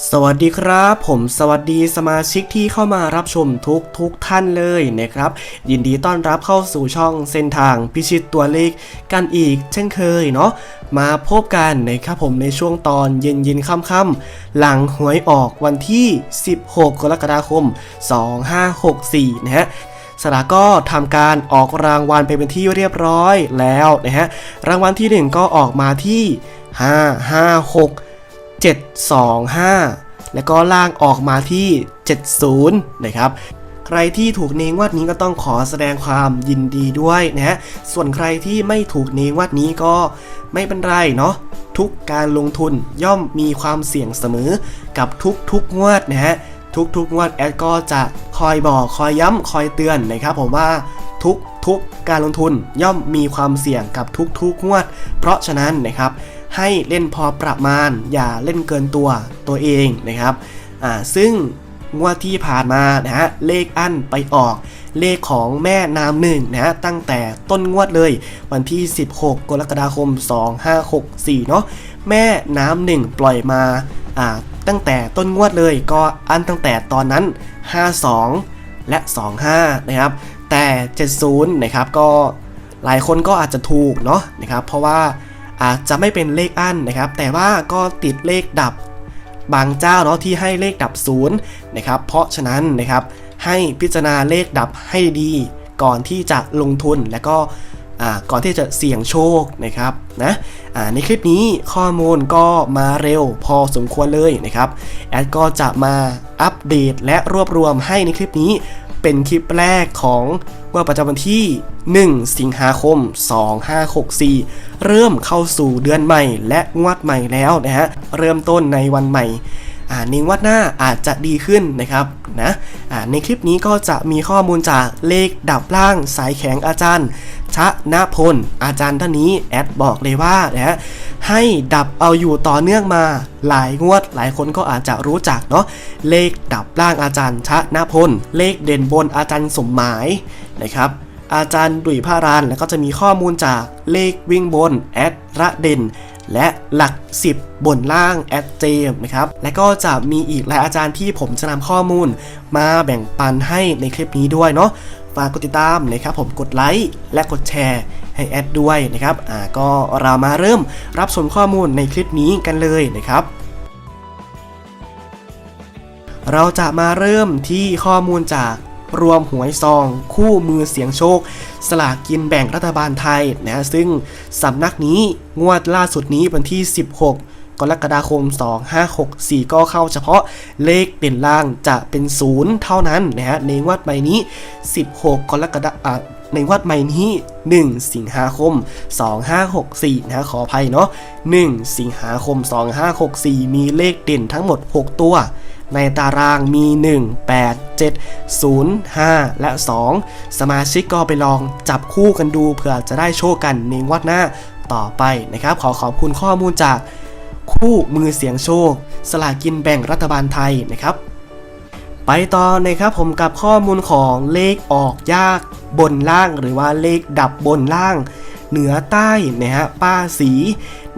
สวัสดีครับ ผมสวัสดีสมาชิกที่เข้ามารับชมทุกทุกท่านเลยนะครับ ยินดีต้อนรับเข้าสู่ช่องเส้นทางพิชิตตัวเลขกันอีก เช่นเคยเนาะมาพบกันนะครับผมในช่วงตอนเย็นเย็นๆค่ำๆหลังหวยออกวันที่ 16 กรกฎาคม 2564 นะฮะสลากก็ทำการออกรางวัลไปเป็นที่เรียบร้อยแล้วนะฮะรางวัลที่ 1 ก็ออกมาที่ 556 725 แล้วก็ล่างออกมาที่ 70 นะครับใครที่ถูกเนงวัดนี้ก็ต้องขอแสดงความยินดีด้วยนะฮะส่วนใครที่ไม่ถูกเนงวัดนี้ก็ไม่เป็นไรเนาะ ทุกการลงทุนย่อมมีความเสี่ยงเสมอ กับทุกๆงวดนะฮะ ทุกๆงวดแอดก็จะคอยบอกคอยย้ำคอยเตือนนะครับผมว่าทุกทุกการลงทุนย่อมมีความเสี่ยงกับทุกๆงวด เพราะฉะนั้นนะครับ ให้เล่นพอประมาณ อย่าเล่นเกินตัวตัวเองนะครับอ่าซึ่งงวดที่ผ่านมานะฮะเลขอั้นไปออกเลขของแม่น้ำหนึ่งนะฮะตั้งแต่ต้นงวดเลย วันที่ 16 กรกฎาคม 2564 เนาะแม่น้ำหนึ่งปล่อยมาอ่าตั้งแต่ต้นงวดเลยก็อั้นตั้งแต่ตอนนั้น 52 และ 25 นะครับ แต่ 70 นะครับก็หลายคนก็อาจจะถูกเนาะนะครับเพราะว่า อาจจะไม่เป็นเลขอั้นนะครับ แต่ว่าก็ติดเลขดับบางเจ้าเนาะที่ให้เลขดับศูนย์นะครับ เพราะฉะนั้นนะครับให้พิจารณาเลขดับให้ดี ก่อนที่จะลงทุนและก็อ่าก่อนที่จะเสี่ยงโชคนะครับนะอ่าในคลิปนี้ข้อมูลก็มาเร็วพอสมควรเลยนะครับแอดก็จะมาอัปเดตและรวบรวมให้ในคลิปนี้ เป็นคลิปแรกของงวดประจำวันที่ 1 สิงหาคม 2564 เริ่มเข้าสู่เดือนใหม่และงวดใหม่แล้วนะฮะ เริ่มต้นในวันใหม่อ่าในงวดหน้าอาจจะดีขึ้นนะครับนะอ่าในคลิปนี้ก็จะมีข้อมูลจากเลขดับล่างสายแข็งอาจารย์ ชะนะพล อาจารย์ท่านนี้แอดบอกเลยว่านะฮะ ให้ดับเอาอยู่ต่อเนื่องมา หลายงวดหลายคนก็อาจจะรู้จักเนาะเลขดับล่างอาจารย์ชะนะพล เลขเด่นบนอาจารย์สมหมายนะครับอาจารย์ดุยพารานแล้วก็จะมีข้อมูลจากเลขวิ่งบนแอดระเด่นและหลัก 10 บนล่างแอดเจมนะครับ และก็จะมีอีกหลายอาจารย์ที่ผมจะนำข้อมูล มาแบ่งปันให้ในคลิปนี้ด้วยเนาะฝากกดติดตามนะครับผมกดไลค์และกดแชร์ ให้แอดด้วยนะครับอ่าก็เรามาเริ่มรับชมข้อมูลในคลิปนี้กันเลยนะครับเราจะมาเริ่มที่ข้อมูลจากรวมหวยซอง คู่มือเสียงโชค สลากกินแบ่งรัฐบาลไทยนะซึ่งสำนักนี้งวดล่าสุดนี้วันที่ 16 กรกฎาคม 2564 ก็เข้าเฉพาะเลขเด่นล่างจะเป็นศูนย์เท่านั้นนะฮะในงวดใหม่นี้ 16 กรกฎาอ่า ในงวดใหม่นี้ 1 สิงหาคม 2564นะฮะขออภัยเนาะ 1 สิงหาคม 2564 มีเลขเด่นทั้งหมด 6 ตัว ในตารางมี 1 8 7 0 5 และ 2 สมาชิกก็ไปลองจับคู่กันดูเผื่อจะได้โชคกันในงวดหน้าต่อไปนะครับ ขอขอบคุณข้อมูลจากคู่มือเสียงโชค สลากินแบ่งรัฐบาลไทยนะครับ ไปต่อนะครับผมกับข้อมูลของเลขออกยากบนล่าง หรือว่าเลขดับบนล่าง เหนือใต้นะฮะป้าสี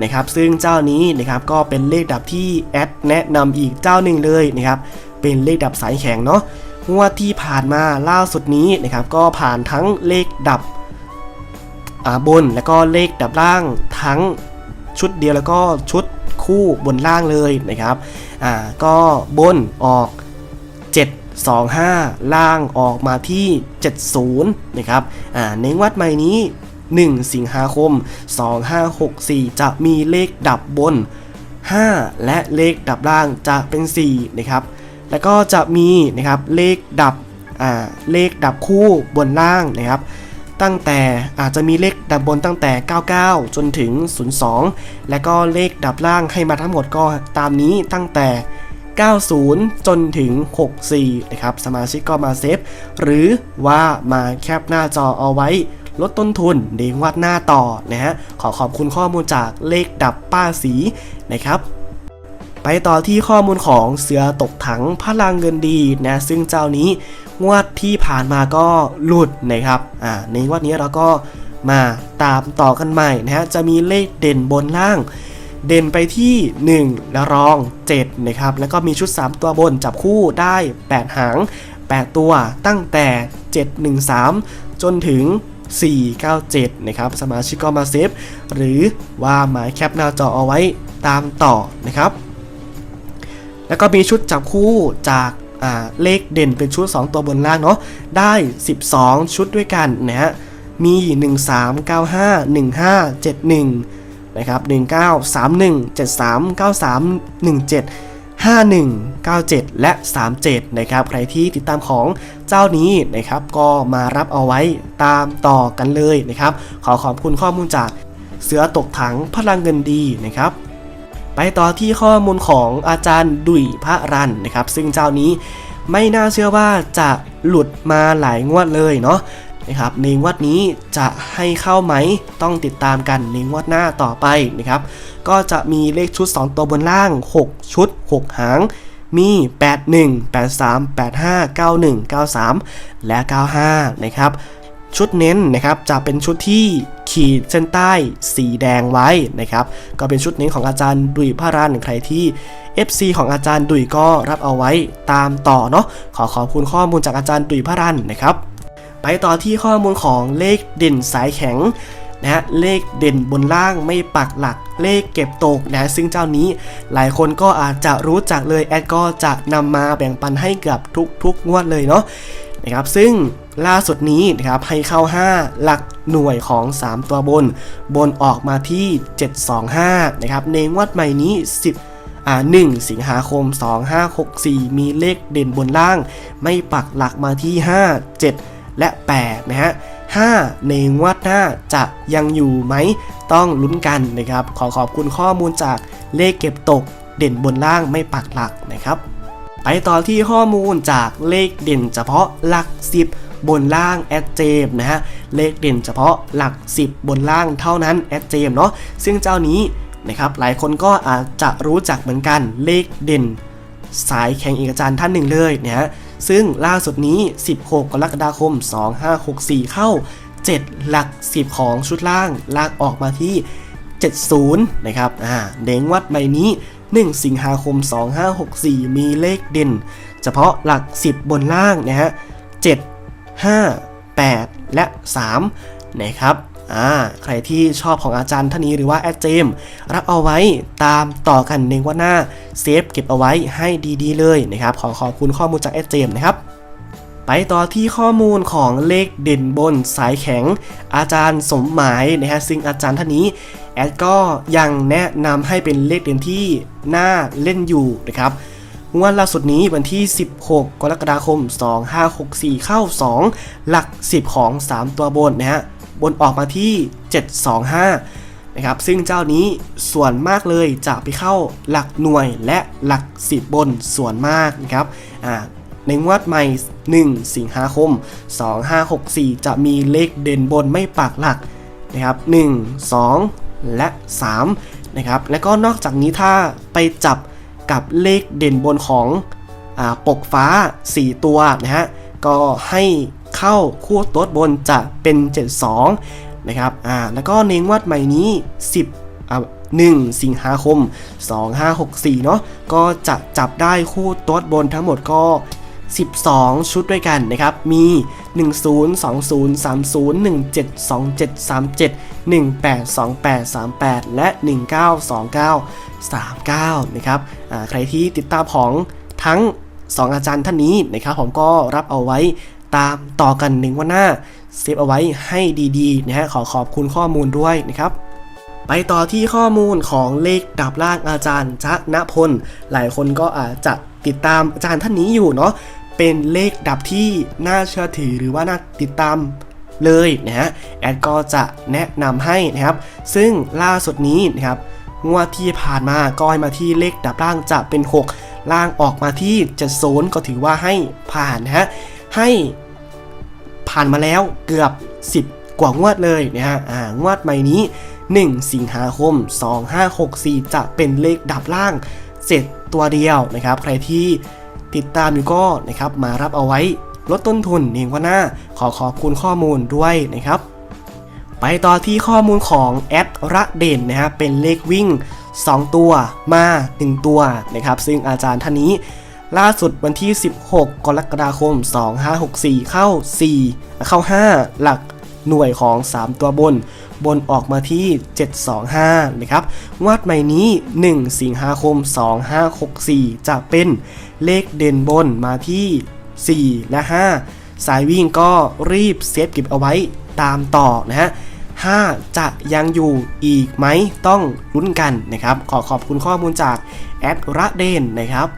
นะครับซึ่งเจ้านี้นะครับก็เป็นเลขดับที่แอดแนะนำอีกเจ้าหนึ่งเลยนะครับเป็นเลขดับสายแข็งเนาะงวดที่ผ่านมาล่าสุดนี้นะครับก็ผ่านทั้งเลขดับบนแล้วก็เลขดับล่างทั้งชุดเดียวแล้วก็ชุดคู่บนล่างเลยนะครับอ่าก็บนออก 725 ล่างออกมาที่ 70 นะครับอ่าในงวัดใหม่นี้ 1 สิงหาคม 2564 จะมีเลขดับบน 5 และเลขดับล่างจะเป็น 4 นะครับ แล้วก็จะมีนะครับเลขดับอ่าเลขดับคู่บนล่างนะครับตั้งแต่อาจจะมีเลขดับบนตั้งแต่ 99 จนถึง 02 และก็เลขดับล่างให้มาทั้งหมดก็ตามนี้ตั้งแต่ 90 จนถึง 64 นะครับสมาชิกก็มาเซฟ หรือว่ามาแคปหน้าจอเอาไว้ลดต้นทุนในงวัดหน้าต่อนะฮะ ขอขอบคุณข้อมูลจากเลขดับป้าสีนะครับ ไปต่อที่ข้อมูลของเสือตกถังพลังเงินดีนะซึ่งเจ้านี้งวดที่ผ่านมาก็หลุดนะครับอ่าในงวดนี้เราก็มาตามต่อกันใหม่นะฮะจะมีเลขเด่นบนล่าง เด่นไปที่ 1 และรอง 7 นะครับ แล้วก็มีชุด 3 ตัวบนจับคู่ได้ 8 หาง 8 ตัวตั้งแต่ 713 จนถึง 497 นะครับ สมาชิกก็มาเซฟ หรือว่าหมายแคปหน้าจอเอาไว้ตามต่อนะครับ แล้วก็มีชุดจับคู่จากาเลขเด่นเป็นชุด 2 ตัวบนล่างเนาะ ได้ 12 ชุดด้วยกันนะฮะ มี 1395 1571 นะครับ1931 73 93 17 51 97 และ 37 นะครับ ใครที่ติดตามของเจ้านี้นะครับ ก็มารับเอาไว้ตามต่อกันเลยนะครับ ขอขอบคุณข้อมูลจากเสือตกถังพลังเงินดีนะครับ ไปต่อที่ข้อมูลของอาจารย์ดุยพระรันนะครับ ซึ่งเจ้านี้ไม่น่าเชื่อว่าจะหลุดมาหลายงวดเลยเนาะ นะครับในงวดนี้จะให้เข้าไหมต้องติดตามกันในงวดหน้าต่อไปนะครับ ก็จะมีเลขชุด 2 ตัวบนล่าง 6 ชุด 6 หางมี 81 83 85 91 93 และ 95 นะครับ ชุดเน้นนะครับจะเป็นชุดที่ขีดเส้นใต้สีแดงไว้นะครับ ก็เป็นชุดเน้นของอาจารย์ดุยพระรันใครที่ FC ของอาจารย์ดุยก็รับเอาไว้ตามต่อเนาะขอขอบคุณข้อมูลจากอาจารย์ดุยพระรันนะครับ ไปต่อที่ข้อมูลของเลขเด่นสายแข็งนะฮะเลขเด่นบนล่างไม่ปักหลักเลขเก็บตกนะซึ่งเจ้านี้หลายคนก็อาจจะรู้จักเลยแอดก็จะนำมาแบ่งปันให้กับทุกๆงวดเลยเนาะนะครับซึ่งล่าสุดนี้นะครับให้เข้า 5 หลักหน่วยของ 3 ตัวบน บนออกมาที่ 725 นะครับในงวดใหม่นี้ 10อ่า1สิงหาคม 2564 มีเลขเด่นบนล่าง ไม่ปักหลักมาที่ 5 7 และ 8 นะฮะ 5 ในงวดหน้าจะยังอยู่ไหม ต้องลุ้นกันนะครับ ขอขอบคุณข้อมูลจากเลขเก็บตกเด่นบนล่างไม่ปักหลักนะครับ ไปต่อที่ข้อมูลจากเลขเด่นเฉพาะหลัก 10บนล่างแอดเจมนะฮะ เลขเด่นเฉพาะหลัก 10 บนล่างเท่านั้นแอดเจมเนาะซึ่งเจ้านี้นะครับหลายคนก็อาจจะรู้จักเหมือนกันเลขเด่น สายแข่งเอกอาจารย์ท่านหนึ่งเลยนะฮะ ซึ่งล่าสุดนี้ 16 กรกฎาคม 2564 เข้า 7 หลัก 10 ของชุดล่าง ลากออกมาที่ 70 นะครับ อ่า เด้งวัดใบนี้ 1 สิงหาคม 2564 มีเลขเด่น เฉพาะหลัก 10 บนล่างนะฮะ 7 5 8 และ 3 นะครับ อ่าใครที่ชอบของอาจารย์ท่านนี้หรือว่าแอดเจมรับเอาไว้ตามต่อกันในวันหน้าเซฟเก็บเอาไว้ให้ดีๆ เลยนะครับขอขอบคุณข้อมูลจากแอดเจมนะครับไปต่อที่ข้อมูลของเลขเด่นบนสายแข็ง อาจารย์สมหมายนะฮะซึ่งอาจารย์ท่านนี้แอดก็ยังแนะนำให้เป็นเลขเด่นที่น่าเล่นอยู่นะครับงวดล่าสุดนี้วันที่ 16 กรกฎาคม 2564 เข้า 2 หลัก 10 ของ 3 ตัวบนนะฮะ บนออกมาที่ 725 นะครับ ซึ่งเจ้านี้ส่วนมากเลยจะไปเข้าหลักหน่วยและหลัก10บนส่วนมากนะครับในงวดใหม่ 1 สิงหาคม 2564 จะมีเลขเด่นบนไม่ปักหลักนะครับ 1 2 และ 3 นะครับ และก็นอกจากนี้ถ้าไปจับกับเลขเด่นบนของอปกฟ้า 4 ตัวนะฮะ ก็ให้ เข้าคู่โต๊ดบนจะเป็น 72 นะครับ อ่า แล้วก็ในงวดใหม่นี้ 10อ่า1สิงหาคม 2564 เนาะ ก็จะจับได้คู่โต๊ดบนทั้งหมดก็ 12 ชุดด้วยกันนะครับ มี 10 20 30 17 27 37 18 28 38 และ 19 29 39 นะครับอ่าใครที่ติดตามของทั้ง 2 อาจารย์ท่านนี้นะครับผมก็รับเอาไว้ ตามต่อกันหนึ่งวันหน้าเซฟเอาไว้ให้ดีๆนะฮะขอขอบคุณข้อมูลด้วยนะครับไปต่อที่ข้อมูลของเลขดับล่างอาจารย์ชนะพล หลายคนก็อาจจะติดตามอาจารย์ท่านนี้อยู่เนาะเป็นเลขดับที่น่าเชื่อถือหรือว่าน่าติดตามเลยนะฮะแอดก็จะแนะนำให้นะครับ ซึ่งล่าสุดนี้นะครับงวดที่ผ่านมาก็ให้มาที่เลขดับล่างจะเป็น 6 ล่างออกมาที่70ก็ถือว่าให้ผ่านนะฮะให้ ผ่านมาแล้วเกือบ 10 กว่างวดเลยนะฮะอ่างวดใหม่นี้ 1 สิงหาคม 2564 จะเป็นเลขดับล่างเสร็จตัวเดียวนะครับ ใครที่ติดตามอยู่ก็นะครับมารับเอาไว้ลดต้นทุนเองว่าหน้าขอขอบคุณข้อมูลด้วยนะครับ ไปต่อที่ข้อมูลของแอดระเด่นนะครับเป็นเลขวิ่ง 2 ตัวมา 1 ตัวนะครับ ซึ่งอาจารย์ท่านนี้ ล่าสุดวันที่ 16 กรกฎาคม 2564 เข้า 4 เข้า 5 หลักหน่วยของ 3 ตัวบน บนออกมาที่ 725 นะครับงวดใหม่นี้ 1 สิงหาคม 2564 จะเป็นเลขเด่นบนมาที่ 4 และ 5 สายวิ่งก็รีบเซฟเก็บเอาไว้ตามต่อนะฮะ 5 จะยังอยู่อีกไหมต้องลุ้นกันนะครับ ขอขอบคุณข้อมูลจากแอดระเดนนะครับ